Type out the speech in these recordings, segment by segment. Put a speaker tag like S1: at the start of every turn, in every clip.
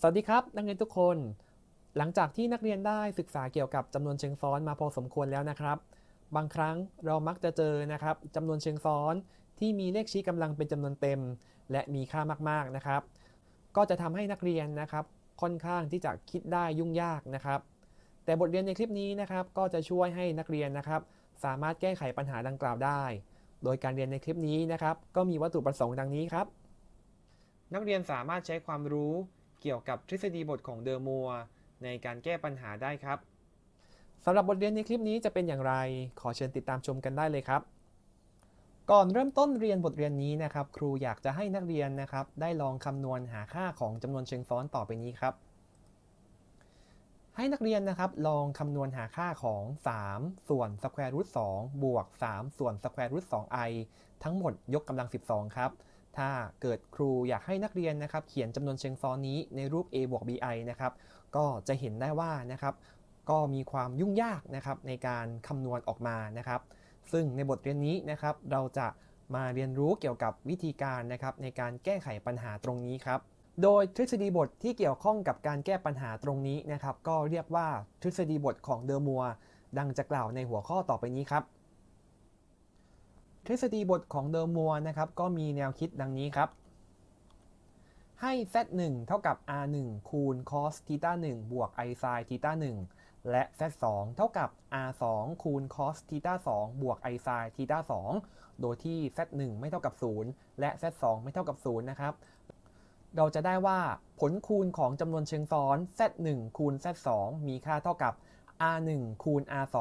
S1: สวัสดีครับ นักเรียนทุกคน หลังจากที่นักเรียนได้ศึกษาเกี่ยวกับจำนวนเชิงซ้อนมาพอสมควรแล้วนะครับ บางครั้งเรามักจะเจอนะครับจำนวนเชิงซ้อนที่มีเลขชี้กำลังเป็นจำนวนเต็ม และมีค่ามากๆนะครับ ก็จะทำให้นักเรียนนะครับ ค่อนข้างที่จะคิดได้ยุ่งยากนะครับ แต่บทเรียนในคลิปนี้นะครับ ก็จะช่วยให้นักเรียนนะครับ สามารถแก้ไขปัญหาดังกล่าวได้ โดยการเรียนในคลิปนี้นะครับ ก็มีวัตถุประสงค์ดังนี้ครับ นักเรียนสามารถใช้ความรู้ เกี่ยวกับทฤษฎีบทของเดอร์มัวในการแก้ปัญหาได้ครับสำหรับบทเรียนในคลิปนี้จะเป็นอย่างไร ขอเชิญติดตามชมกันได้เลยครับ ก่อนเริ่มต้นเรียนบทเรียนนี้นะครับ ครูอยากจะให้นักเรียนนะครับ ได้ลองคำนวณหาค่าของจำนวนเชิงซ้อนต่อไปนี้ครับ ให้นักเรียนนะครับ ลองคำนวณหาค่าของ 3 ส่วนสแควร์รูท2บวก 3 ส่วนสแควร์รูท2 i ทั้งหมดยกกำลัง 12 ครับ ถ้าเกิดครูอยากให้นักเรียนนะครับเขียนจำนวนเชิงซ้อนนี้ในรูป a บวก bi นะครับก็จะเห็นได้ว่านะครับก็มีความยุ่งยากนะครับในการคำนวณออกมานะครับ ซึ่งในบทเรียนนี้นะครับเราจะมาเรียนรู้เกี่ยวกับวิธีการนะครับในการแก้ไขปัญหาตรงนี้ครับ โดยทฤษฎีบทที่เกี่ยวข้องกับการแก้ปัญหาตรงนี้นะครับ ก็เรียกว่าทฤษฎีบทของเดอร์มัวดังจะกล่าวในหัวข้อต่อไปนี้ครับ ทฤษฎีบทของเดอร์มัวนะครับก็มีแนวคิดดังนี้ครับ ให้ z1 เท่ากับ r1 คูณ cos ทีตา1บวก i sin ทีตา1และ z2 เท่ากับ r2 คูณ cos ทีตา2บวก i sin ทีตา2โดยที่ z1 ไม่เท่ากับ 0 และ z2 ไม่เท่ากับ 0 นะครับ เราจะได้ว่าผลคูณของจำนวนเชิงซ้อน z1 คูณ z2 มีค่าเท่ากับ r1 คูณ r2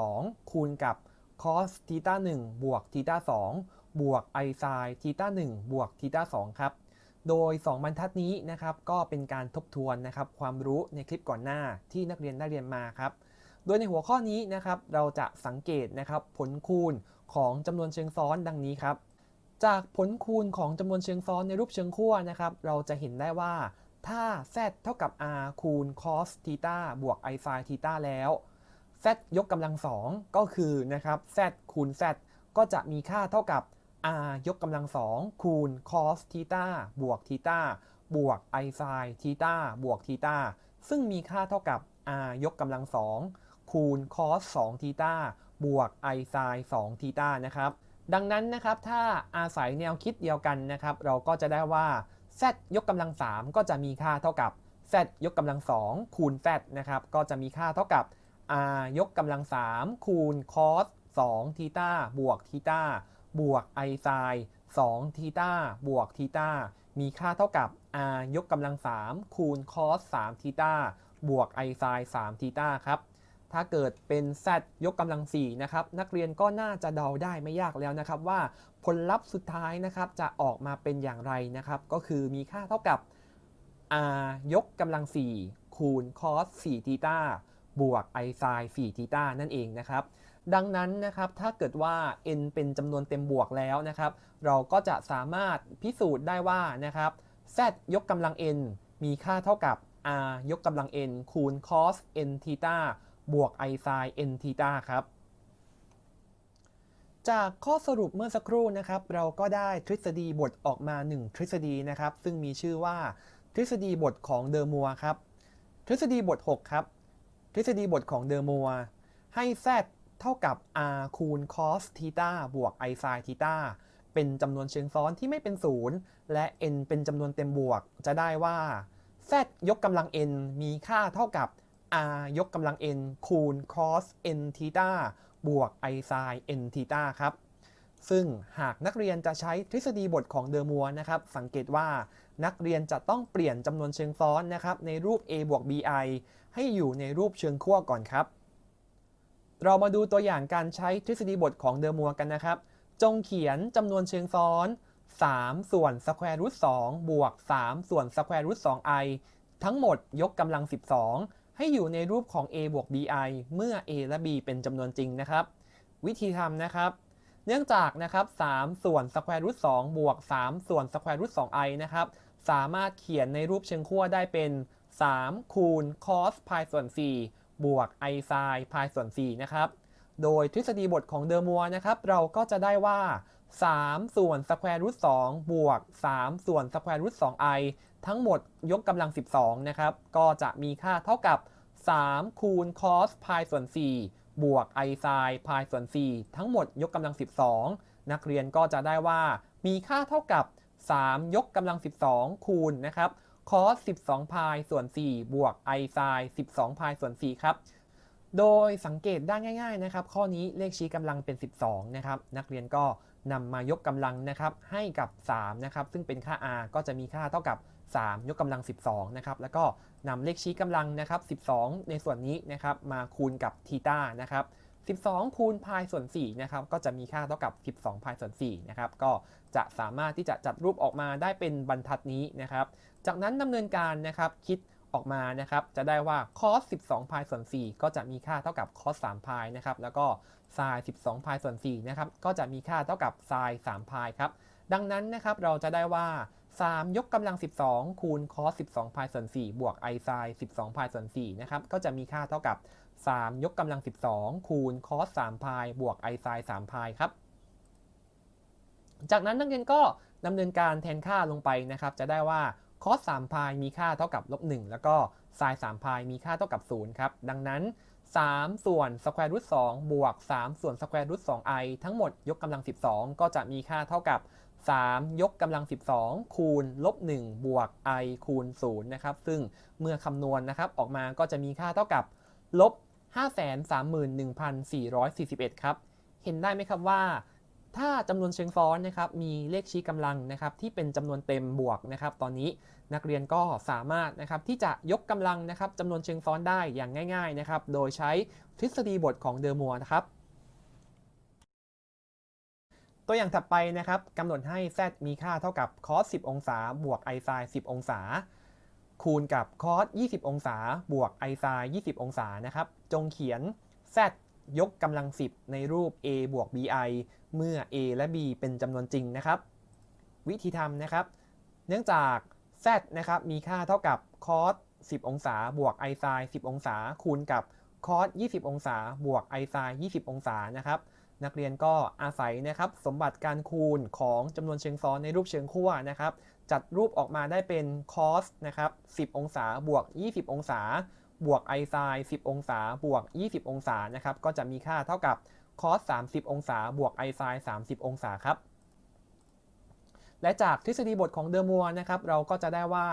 S1: คูณกับ cos ทีตา1บวกทีตา2บวก i sin ทีตา1บวกทีตา2ครับ โดย 2 บรรทัดนี้นะครับ ก็เป็นการทบทวนนะครับความรู้ในคลิปก่อนหน้าที่นักเรียนได้เรียนมาครับ โดยในหัวข้อนี้นะครับ เราจะสังเกตนะครับผลคูณของจำนวนเชิงซ้อนดังนี้ครับ จากผลคูณของจำนวนเชิงซ้อนในรูปเชิงขั้วนะครับ เราจะเห็นได้ว่าถ้า z เท่ากับ r คูณ cos ทีตาบวก i sin ทีตาแล้ว z ยกกำลังสองก็คือนะครับ z คูณ z ก็จะมีค่าเท่ากับ r ยกกำลังสองคูณ cos ทีตาบวกทีตาบวก i sin ทีตาบวกทีตาซึ่งมีค่าเท่ากับ r ยกกำลังสองคูณ cos 2ทีตาบวก i sin 2ทีตานะครับ ดังนั้นนะครับถ้าอาศัยแนวคิดเดียวกันนะครับ เราก็จะได้ว่า z ยกกำลัง3ก็จะมีค่าเท่ากับ z ยกกำลัง2คูณ z นะครับ ก็จะมีค่าเท่ากับ r ยกกำลัง 3 คูณ cos 2 ทีตาบวกทีตาบวก i sin 2ทีตาบวกทีตามีค่าเท่ากับ r ยกกำลัง 3 คูณ cos 3ทีตาบวก i sin 3ทีตาครับ ถ้าเกิดเป็น z ยกกำลัง 4 นะครับ นักเรียนก็น่าจะเดาได้ไม่ยากแล้วนะครับว่าผลลัพธ์สุดท้ายนะครับจะออกมาเป็นอย่างไรนะครับ ก็คือมีค่าเท่ากับ r ยกกำลัง 4 คูณ cos 4ทีตา บวก i sin 4ทีตานั่นเองนะครับ ดังนั้นนะครับถ้าเกิดว่า n เป็นจำนวนเต็มบวกแล้วนะครับ เราก็จะสามารถพิสูจน์ได้ว่านะครับ z ยกกำลัง n มีค่าเท่ากับ r ยกกำลัง n คูณ cos n ทีตาบวก i sin n ทีตาครับจากข้อสรุปเมื่อสักครู่นะครับ เราก็ได้ทฤษฎีบทออกมา 1 ทฤษฎีนะครับ ซึ่งมีชื่อว่า ทฤษฎีบทของเดอร์มัวครับ ทฤษฎีบท 6 ครับ ทฤษฎีบทของเดอร์มัวให้ z เท่ากับ r คูณ cos ทีตาบวก i sin ทีตาเป็นจำนวนเชิงซ้อนที่ไม่เป็นศูนย์และ n เป็นจำนวนเต็มบวก จะได้ว่า z ยกกำลัง n มีค่าเท่ากับ r ยกกำลัง n คูณ cos n ทีตาบวก i sin n ทีตาครับ ซึ่งหากนักเรียนจะใช้ทฤษฎีบทของเดอร์มัวนะครับ สังเกตว่านักเรียนจะต้องเปลี่ยนจำนวนเชิงซ้อนนะครับในรูป a บวก bi ให้อยู่ในรูปเชิงขั้วก่อนครับ เรามาดูตัวอย่างการใช้ทฤษฎีบทของเดอร์มัวกันนะครับ จงเขียนจำนวนเชิงซ้อน 3 ส่วนสแควร์รูท2บวก 3 ส่วนสแควร์รูท 2i ทั้งหมดยกกำลัง 12 ให้อยู่ในรูปของ a บวก bi เมื่อ a และ b เป็นจำนวนจริงนะครับ วิธีทำนะครับ เนื่องจากนะครับ 3 ส่วนสแควร์รูท2บวก 3 ส่วนสแควร์รูท 2i นะครับ สามารถเขียนในรูปเชิงขั้วได้เป็น 3 คูณ cos พายส่วน 4 บวก i sin พายส่วน 4 นะครับ โดยทฤษฎีบทของเดอร์มัวนะครับ เราก็จะได้ว่า 3 ส่วน square root 2บวก 3 ส่วน square root 2i ทั้งหมดยกกำลัง 12 นะครับ ก็จะมีค่าเท่ากับ 3 คูณ cos pi ส่วน 4 บวก i sin pi ส่วน 4 ทั้งหมดยกกำลัง 12 นักเรียนก็จะได้ว่ามีค่าเท่ากับ 3 ยกกำลัง 12 คูณนะครับ cos 12 pi ส่วน 4 บวก i sin 12 pi ส่วน 4 ครับ โดยสังเกตได้ง่าย ๆ นะครับ ข้อนี้เลขชี้กำลังเป็น 12 นะครับ นักเรียนก็นำมายกกำลังนะครับ ให้กับ 3 นะครับ ซึ่งเป็นค่า r ก็จะมีค่าเท่ากับ 3 ยกกำลัง 12 นะครับ แล้วก็นำเลขชี้กำลังนะครับ 12 ในส่วนนี้นะครับ มาคูณกับทีตานะครับ 12 คูณพายส่วน4นะครับก็จะมีค่าเท่ากับ 12 พายส่วน4นะครับก็จะสามารถที่จะจัดรูปออกมาได้เป็นบรรทัดนี้นะครับ จากนั้นดำเนินการนะครับคิดออกมานะครับจะได้ว่า cos 12 พายส่วน 4 ก็จะมีค่าเท่ากับ cos 3 พายนะครับแล้วก็ sin 12 พายส่วน4นะครับก็จะมีค่าเท่ากับ sin 3 พายครับดังนั้นนะครับเราจะได้ว่า 3 ยกกำลัง 12 คูณ cos 12 พายส่วน 4 บวก i sin 12 พายส่วน4นะครับก็จะมีค่าเท่ากับ 3 ยกกำลัง 12 คูณ cos 3พายบวก i sin 3พายครับ จากนั้นนักเรียนก็ดำเนินการแทนค่าลงไปนะครับ จะได้ว่า cos 3พายมีค่าเท่ากับลบ1แล้วก็ sin 3พายมีค่าเท่ากับ0ครับ ดังนั้น 3 ส่วน square root 2บวก 3 ส่วน square root 2i ทั้งหมดยกกำลัง 12 ก็จะมีค่าเท่ากับ 3 ยกกำลัง 12 คูณลบ1บวก i คูณ0นะครับ ซึ่งเมื่อคำนวณนะครับออกมาก็จะมีค่าเท่ากับลบ 531,441 ครับ เห็นได้ไหมครับว่า ถ้าจำนวนเชิงซ้อนนะครับมีเลขชี้กำลังนะครับที่เป็นจำนวนเต็มบวกนะครับ ตอนนี้นักเรียนก็สามารถนะครับที่จะยกกำลังนะครับจำนวนเชิงซ้อนได้อย่างง่ายๆนะครับ โดยใช้ทฤษฎีบทของเดอร์มัวนะครับตัวอย่างถัดไปนะครับกำหนดให้ z มีค่าเท่ากับ cos 10 องศา บวก i sin 10 องศา คูณกับ cos 20 องศา บวก i sin 20 องศานะครับ จงเขียน z ยกกำลัง 10 ในรูป a บวก bi เมื่อ a และ b เป็นจำนวนจริงนะครับ วิธีทำนะครับ เนื่องจาก z นะครับมีค่าเท่ากับ cos 10 องศา บวก i sin 10 องศา คูณกับ cos 20 องศา บวก i sin 20 องศานะครับนักเรียนก็อาศัยนะครับสมบัติการคูณของจำนวนเชิงซ้อนในรูปเชิงขั้วนะครับ จัดรูปออกมาได้เป็น cos นะครับ 10 องศาบวก 20 องศา บวก i sin 10 องศา บวก 20 องศานะครับ ก็จะมีค่าเท่ากับ cos 30 องศา บวก i sin 30 องศาครับ และจากทฤษฎีบทของเดอร์มัวนะครับ เราก็จะได้ว่า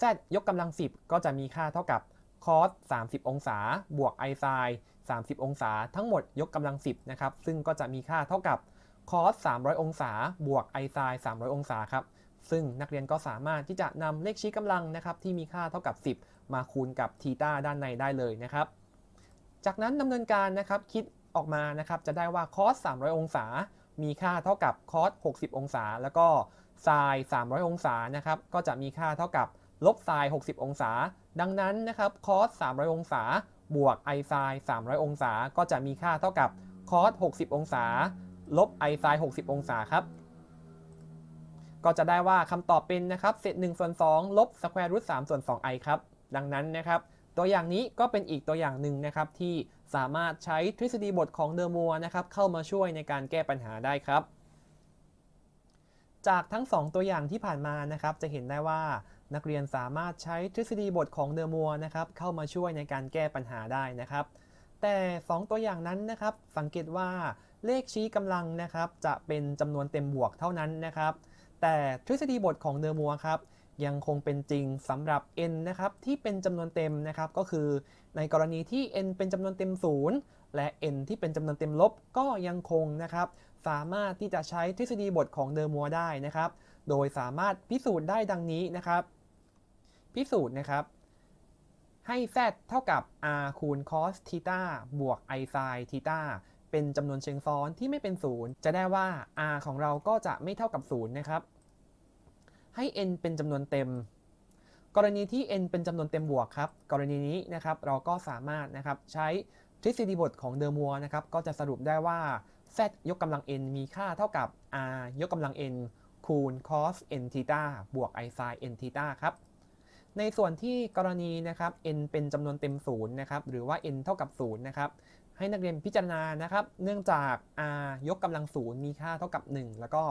S1: z ยกกำลัง 10 ก็จะมีค่าเท่ากับ cos 30 องศา บวก i sin 30 องศา ทั้งหมดยกกำลัง 10 นะครับ ซึ่งก็จะมีค่าเท่ากับ cos 300 องศา บวก i sin 300 องศาครับ ซึ่งนักเรียนก็สามารถที่จะนำเลขชี้กำลังนะครับที่มีค่าเท่ากับ 10 มาคูณกับทีตาด้านในได้เลยนะครับ จากนั้นดำเนินการนะครับคิดออกมานะครับจะได้ว่า cos 300 องศา มีค่าเท่ากับ cos 60 องศา แล้วก็ sin 300 องศานะครับก็จะมีค่าเท่ากับลบ sin 60 องศา ดังนั้นนะครับ cos 300 องศา บวก i sin 300 องศา ก็จะมีค่าเท่ากับ cos 60 องศา ลบ i sin 60 องศาครับ ก็จะได้ว่าคำตอบเป็นนะครับเศษ1ส่วน2ลบ square root 3ส่วน 2i ครับ ดังนั้นนะครับ ตัวอย่างนี้ก็เป็นอีกตัวอย่างหนึ่งนะครับ ที่สามารถใช้ทฤษฎีบทของเดอร์มัวนะครับเข้ามาช่วยในการแก้ปัญหาได้ครับ จากทั้ง 2 ตัวอย่างที่ผ่านมานะครับ จะเห็นได้ว่านักเรียนสามารถใช้ทฤษฎีบทของเดอร์มัวนะครับเข้ามาช่วยในการแก้ปัญหาได้นะครับ แต่ 2 ตัวอย่างนั้นนะครับ สังเกตว่าเลขชี้กำลังนะครับ จะเป็นจำนวนเต็มบวกเท่านั้นนะครับ แต่ทฤษฎีบทของเดอร์มัวครับยังคงเป็นจริงสำหรับ n นะครับที่เป็นจำนวนเต็มนะครับก็คือในกรณีที่ n เป็นจำนวนเต็ม0และ n ที่เป็นจำนวนเต็มลบก็ยังคงนะครับสามารถที่จะใช้ทฤษฎีบทของเดอร์มัวได้นะครับ โดยสามารถพิสูจน์ได้ดังนี้นะครับ พิสูจน์นะครับ ให้ z เท่ากับ r คูณ cos ทีตาบวก i sin ทีตาเป็นจำนวนเชิงซ้อนที่ไม่เป็นศูนย์จะได้ว่า r ของเราก็จะไม่เท่ากับ0นะครับ ให้ n เป็นจำนวนเต็ม กรณีที่ n เป็นจำนวนเต็มบวกครับ กรณีนี้นะครับเราก็สามารถนะครับใช้ทฤษฎีบทของเดอร์มัวนะครับก็จะสรุปได้ว่า z ยกกำลัง n มีค่าเท่ากับ r ยกกำลัง n คูณ cos n ทีตาบวก i sin n ทีตาครับ ในส่วนที่กรณีนะครับ n เป็นจำนวนเต็มศูนย์นะครับหรือว่า n เท่ากับ0นะครับให้นักเรียนพิจารณานะครับ เนื่องจาก r ยกกำลังศูนย์มีค่าเท่ากับ 1 แล้วก็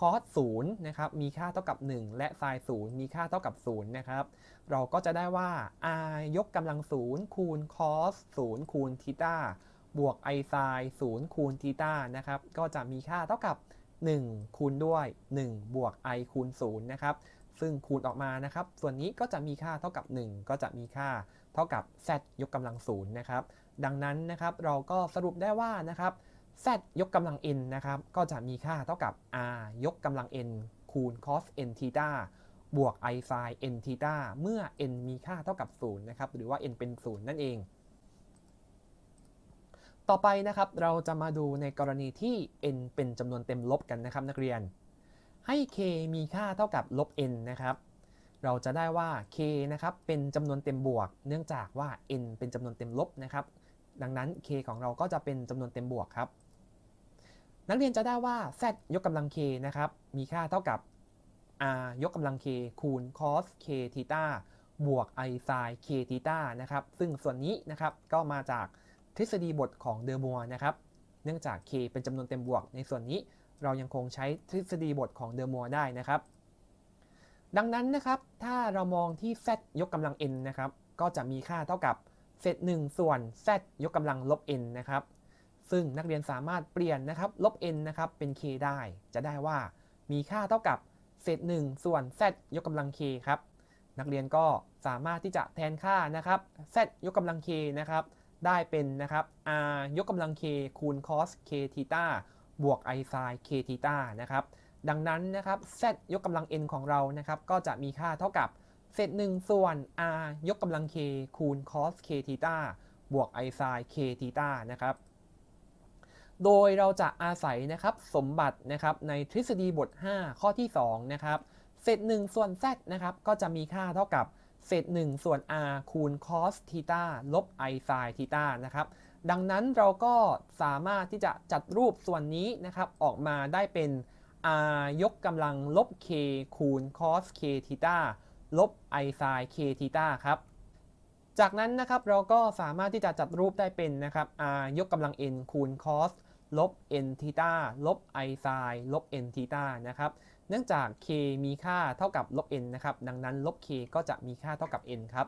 S1: cos 0นะครับมีค่าเท่ากับ 1 และ sin 0มีค่าเท่ากับ0นะครับเราก็จะได้ว่า r ยกกำลังศูนย์คูณ cos 0คูณทีตาบวก i sin 0คูณทีตานะครับก็จะมีค่าเท่ากับ 1 คูณด้วย 1 บวก i คูณ0นะครับซึ่งคูณออกมานะครับ ส่วนนี้ก็จะมีค่าเท่ากับ 1 ก็จะมีค่าเท่ากับ z ยกกำลังศูนย์นะครับ ดังนั้นนะครับเราก็สรุปได้ว่านะครับ z ยกกำลัง n นะครับ ก็จะมีค่าเท่ากับ r ยกกำลัง n คูณ cos n ทีตาบวก i sin n ทีตาเมื่อ n มีค่าเท่ากับ 0 นะครับ หรือว่า n เป็น 0 นั่นเอง ต่อไปนะครับ เราจะมาดูในกรณีที่ n เป็นจำนวนเต็มลบกันนะครับนักเรียน ให้ k มีค่าเท่ากับลบ n นะครับ เราจะได้ว่า k นะครับเป็นจำนวนเต็มบวก เนื่องจากว่า n เป็นจำนวนเต็มลบนะครับ ดังนั้น k ของเราก็จะเป็นจำนวนเต็มบวกครับ นักเรียนจะได้ว่า z ยกกำลัง k นะครับ มีค่าเท่ากับ r ยกกำลัง k คูณ cos k ทีตาบวก i sin k ทีตานะครับ ซึ่งส่วนนี้นะครับก็มาจากทฤษฎีบทของเดอมัวนะครับ เนื่องจาก k เป็นจำนวนเต็มบวก ในส่วนนี้เรายังคงใช้ทฤษฎีบทของเดอมัวได้นะครับ ดังนั้นนะครับ ถ้าเรามองที่ z ยกกำลัง n นะครับ ก็จะมีค่าเท่ากับเศษ1ส่วน z ยกกำลังลบ n นะครับ ซึ่งนักเรียนสามารถเปลี่ยนนะครับลบ n นะครับเป็น k ได้ จะได้ว่ามีค่าเท่ากับเศษ1ส่วน z ยกกำลัง k ครับ นักเรียนก็สามารถที่จะแทนค่านะครับ z ยกกำลัง k นะครับได้เป็นนะครับ r ยกกำลัง k คูณ cos k ทีตาบวก i sin k ทีตานะครับดังนั้นนะครับ z ยกกำลัง n ของเรานะครับก็จะมีค่าเท่ากับเศษ1ส่วน r ยกกำลัง k คูณ cos k ทีตาบวก i sin k ทีตานะครับ โดยเราจะอาศัยนะครับสมบัตินะครับในทฤษฎีบท 5 ข้อที่2นะครับเศษ1ส่วน z นะครับก็จะมีค่าเท่ากับเศษ1ส่วน r คูณ cos ทีตาลบ i sin ทีตานะครับดังนั้นเราก็สามารถที่จะจัดรูปส่วนนี้นะครับออกมาได้เป็น r ยกกำลังลบ k คูณ cos k ทีตาลบ i sin k ทีตาครับจากนั้นนะครับเราก็สามารถที่จะจัดรูปได้เป็นนะครับ r ยกกำลัง n คูณ cos ลบ n ทีตาลบ i sin ลบ n ทีตานะครับ เนื่องจาก k มีค่าเท่ากับลบ n นะครับ ดังนั้นลบ k ก็จะมีค่าเท่ากับ n ครับ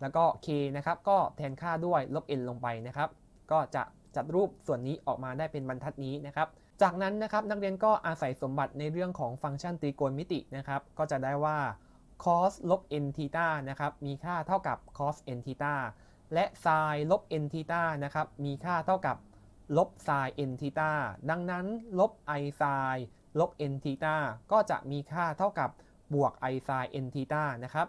S1: แล้วก็ k นะครับก็แทนค่าด้วยลบ n ลงไปนะครับ ก็จะจัดรูปส่วนนี้ออกมาได้เป็นบรรทัดนี้นะครับ จากนั้นนะครับนักเรียนก็อาศัยสมบัติในเรื่องของฟังก์ชันตรีโกณมิตินะครับ ก็จะได้ว่า cos ลบ n ทีตานะครับ มีค่าเท่ากับ cos n ทีตา และ sin ลบ n ทีตานะครับ มีค่าเท่ากับลบ sin n ทีตาดังนั้นลบ i sin ลบ n ทีตาก็จะมีค่าเท่ากับบวก i sin n ทีตานะครับ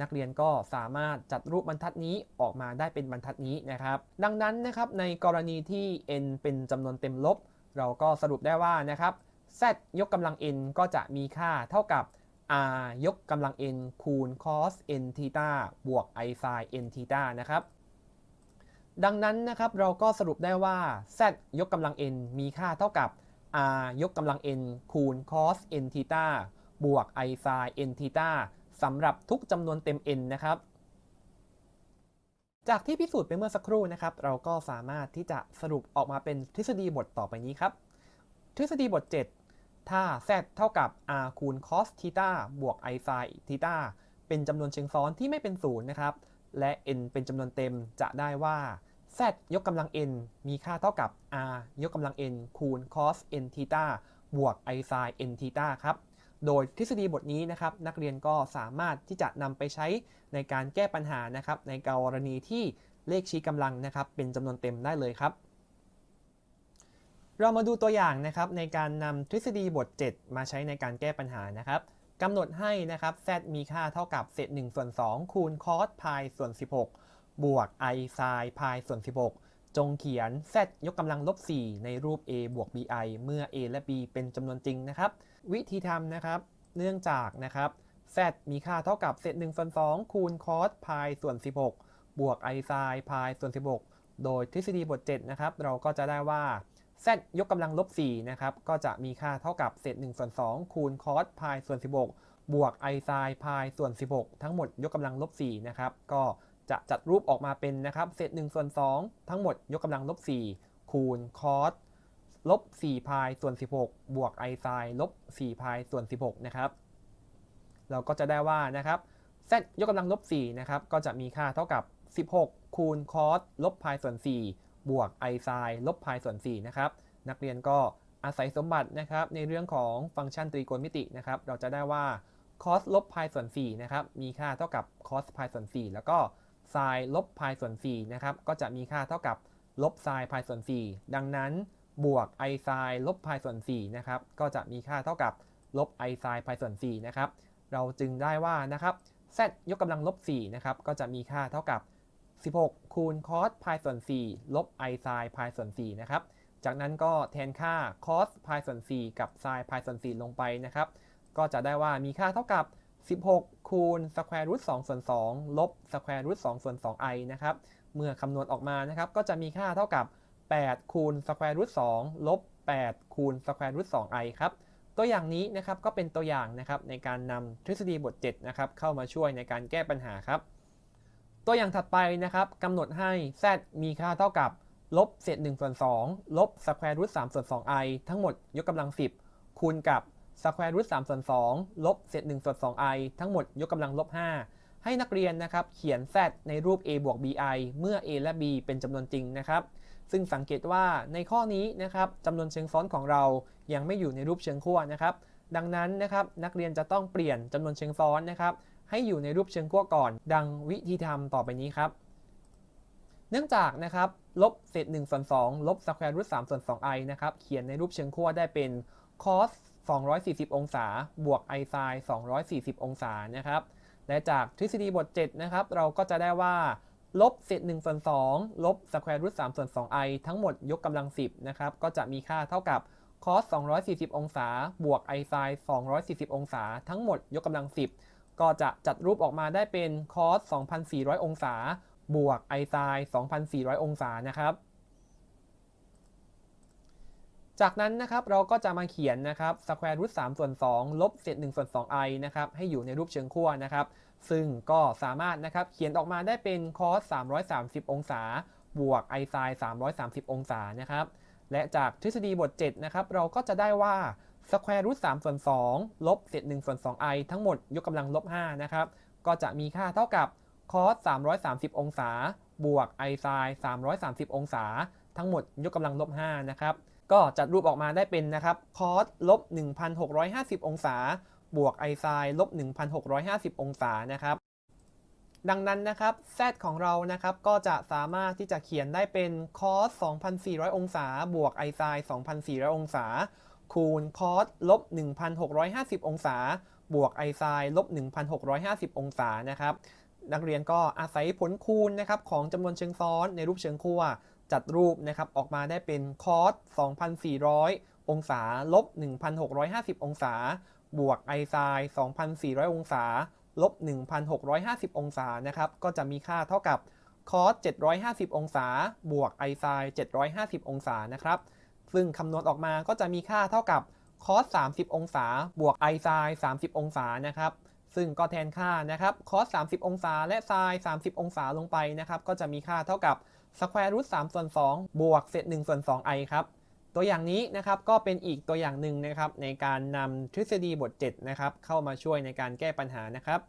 S1: นักเรียนก็สามารถจัดรูปบรรทัดนี้ออกมาได้เป็นบรรทัดนี้นะครับ ดังนั้นนะครับในกรณีที่ n เป็นจำนวนเต็มลบ เราก็สรุปได้ว่านะครับ z ยกกำลัง n ก็จะมีค่าเท่ากับ r ยกกำลัง n คูณ cos n ทีตาบวก i sin n ทีตานะครับ ดังนั้นนะครับเราก็สรุปได้ว่า z ยกกำลัง n มีค่าเท่ากับ r ยกกำลัง n คูณ cos n ทีตาบวก i sin n ทีตาสำหรับทุกจำนวนเต็ม n นะครับ จากที่พิสูจน์ไปเมื่อสักครู่นะครับ เราก็สามารถที่จะสรุปออกมาเป็นทฤษฎีบทต่อไปนี้ครับ ทฤษฎีบท 7 ถ้า z เท่ากับ r คูณ cos ทีตาบวก i sin ทีตาเป็นจำนวนเชิงซ้อนที่ไม่เป็นศูนย์นะครับ และ n เป็นจำนวนเต็มจะได้ว่า z ยกกำลัง n มีค่าเท่ากับ r ยกกำลัง n คูณ cos n ทีตาบวก i sin n ทีตาครับ โดยทฤษฎีบทนี้นะครับ นักเรียนก็สามารถที่จะนำไปใช้ในการแก้ปัญหานะครับ ในกรณีที่เลขชี้กำลังนะครับ เป็นจำนวนเต็มได้เลยครับ เรามาดูตัวอย่างนะครับในการนำทฤษฎีบท 7 มาใช้ในการแก้ปัญหานะครับกำหนดให้นะครับ z มีค่าเท่ากับเศษ1ส่วน2คูณ cos พายส่วน 16 บวก i sin พายส่วน 16 จงเขียน z ยกกำลังลบ 4 ในรูป a บวก bi เมื่อ a และ b เป็นจำนวนจริงนะครับ วิธีทำนะครับ เนื่องจากนะครับ z มีค่าเท่ากับเศษ1ส่วน2คูณ cos พายส่วน 16 บวก i sin พายส่วน 16 โดยทฤษฎีบท 7 นะครับ เราก็จะได้ว่า z ยกกำลังลบ4นะครับก็จะมีค่าเท่ากับเศษ1ส่วน2คูณ cos พายส่วน 16 บวก i sin พายส่วน 16 ทั้งหมดยกกำลังลบ4นะครับก็จะจัดรูปออกมาเป็นนะครับเศษ1ส่วน2ทั้งหมดยกกำลังลบ4คูณคอสลบ4พายส่วน 16 บวก i ไซน์ลบ4พายส่วน 16 นะครับ เราก็จะได้ว่านะครับ z ยกกำลังลบ4นะครับก็จะมีค่าเท่ากับ 16 คูณคอสลบพายส่วน 4 บวก i ไซน์ลบพายส่วน4นะครับ นักเรียนก็อาศัยสมบัตินะครับในเรื่องของฟังก์ชันตรีโกณมิตินะครับ เราจะได้ว่า cos ลบพายส่วน4นะครับมีค่าเท่ากับ cos พายส่วน4แล้วก็ sin ลบพายส่วน4นะครับก็จะมีค่าเท่ากับลบ sin พายส่วน4ดังนั้นบวก i sin ลบพายส่วน4นะครับก็จะมีค่าเท่ากับลบ i sin พายส่วน4นะครับเราจึงได้ว่านะครับ z ยกกำลังลบ4นะครับก็จะมีค่าเท่ากับ 16 คูณ cos พายส่วน 4 ลบ i sin พายส่วน 4 นะครับ จากนั้นก็แทนค่า cos พายส่วน 4 กับ sin พายส่วน 4 ลงไปนะครับ ก็จะได้ว่ามีค่าเท่ากับ 16 คูณ square root 2ส่วน 2 ลบ square root 2ส่วน 2i นะครับ เมื่อคำนวณออกมานะครับ ก็จะมีค่าเท่ากับ 8 คูณ square root 2ลบ 8 คูณ square root 2i ครับตัวอย่างนี้นะครับก็เป็นตัวอย่างนะครับในการนำทฤษฎีบท7นะครับเข้ามาช่วยในการแก้ปัญหาครับ ตัวอย่างถัดไปนะครับกำหนดให้ z มีค่าเท่ากับลบเศษ1ส่วน2ลบ square root 3ส่วน 2i ทั้งหมดยกกำลัง 10 คูณกับ square root 3ส่วน2ลบเศษ1ส่วน 2i ทั้งหมดยกกำลังลบ 5 ให้นักเรียนนะครับเขียน z ในรูป a บวก bi เมื่อ a และ b เป็นจำนวนจริงนะครับ ซึ่งสังเกตว่าในข้อนี้นะครับจำนวนเชิงซ้อนของเรายังไม่อยู่ในรูปเชิงขั้วนะครับ ดังนั้นนะครับนักเรียนจะต้องเปลี่ยนจำนวนเชิงซ้อนนะครับ ให้อยู่ในรูปเชิงขั้วก่อน ดังวิธีทำต่อไปนี้ครับ เนื่องจากนะครับลบเศษ1ส่วน2ลบ square root 3ส่วน 2i นะครับ เขียนในรูปเชิงขั้วได้เป็น cos 240 องศา บวก i sin 240 องศานะครับ และจากทฤษฎีบท 7 นะครับ เราก็จะได้ว่า ลบเศษ1ส่วน2ลบ square root 3ส่วน 2i ทั้งหมดยกกำลัง 10 นะครับ ก็จะมีค่าเท่ากับ cos 240 องศา บวก i sin 240 องศา ทั้งหมดยกกำลัง 10 ก็จะจัดรูปออกมาได้เป็น cos 2,400 องศา บวก i sin 2,400 องศานะครับ จากนั้นนะครับเราก็จะมาเขียนนะครับ square root 3ส่วน2ลบเศษ1ส่วน 2i นะครับให้อยู่ในรูปเชิงขั้วนะครับ ซึ่งก็สามารถนะครับเขียนออกมาได้เป็น cos 330 องศา บวก i sin 330 องศานะครับ และจากทฤษฎีบท 7 นะครับ เราก็จะได้ว่า square root 3ส่วน2ลบเศษ1ส่วน 2i ทั้งหมดยกกำลังลบ5นะครับ ก็จะมีค่าเท่ากับ cos 330องศา บวก i sin 330องศา ทั้งหมดยกกำลังลบ5นะครับ ก็จัดรูปออกมาได้เป็นนะครับ cos ลบ1,650องศา บวก i sin ลบ1,650องศานะครับดังนั้นนะครับ z ของเรานะครับก็จะสามารถที่จะเขียนได้เป็น cos 2,400 องศา บวก i sin 2,400 องศา คูณ cos ลบ 1,650 องศา บวก i sin ลบ 1,650 องศานะครับนักเรียนก็อาศัยผลคูณนะครับของจำนวนเชิงซ้อนในรูปเชิงขั้วจัดรูปนะครับออกมาได้เป็น cos 2,400 องศา ลบ 1,650 องศา บวก i sin 2,400 องศา ลบ 1,650 องศานะครับก็จะมีค่าเท่ากับ cos 750 องศา บวก i sin 750 องศานะครับ ซึ่งคำนวณออกมาก็จะมีค่าเท่ากับ cos 30 องศา บวก i sin 30 องศานะครับ ซึ่งก็แทนค่านะครับ cos 30 องศา และ sin 30 องศาลงไปนะครับ ก็จะมีค่าเท่ากับ square root 3ส่วน2บวกเศษ1ส่วน 2i ครับ ตัวอย่างนี้นะครับก็เป็นอีกตัวอย่างหนึ่งนะครับในการนำทฤษฎีบท 7 นะครับเข้ามาช่วยในการแก้ปัญหานะครับ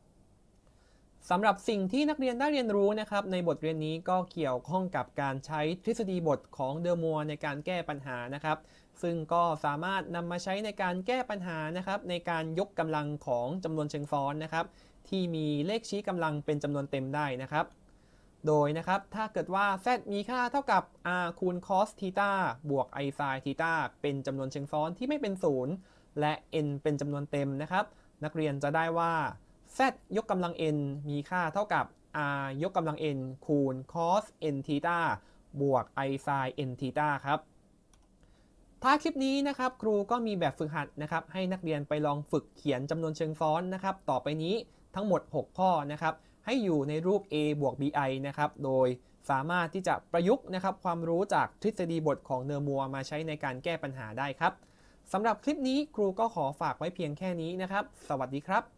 S1: สำหรับสิ่งที่นักเรียนได้เรียนรู้นะครับในบทเรียนนี้ก็เกี่ยวข้องกับการใช้ทฤษฎีบทของเดอร์มัวในการแก้ปัญหานะครับ ซึ่งก็สามารถนำมาใช้ในการแก้ปัญหานะครับในการยกกำลังของจำนวนเชิงซ้อนนะครับที่มีเลขชี้กำลังเป็นจำนวนเต็มได้นะครับ โดยนะครับถ้าเกิดว่า z มีค่าเท่ากับ r คูณ cos ธีตาบวก i sin ธีตาเป็นจำนวนเชิงซ้อนที่ไม่เป็นศูนย์และ n เป็นจำนวนเต็มนะครับ นักเรียนจะได้ว่า z ยกกำลัง n มีค่าเท่ากับ r ยกกำลัง n คูณ cos n ธีตาบวก i sin n ธีตาครับถ้าคลิปนี้นะครับ ครูก็มีแบบฝึกหัดนะครับ ให้นักเรียนไปลองฝึกเขียนจำนวนเชิงซ้อนนะครับ ต่อไปนี้ทั้งหมด 6 ข้อนะครับ ให้อยู่ในรูป a บวก bi นะครับ โดยสามารถที่จะประยุกต์นะครับ ความรู้จากทฤษฎีบทของเนอร์มัวมาใช้ในการแก้ปัญหาได้ครับสำหรับคลิปนี้ครูก็ขอฝากไว้เพียงแค่นี้นะครับ สวัสดีครับ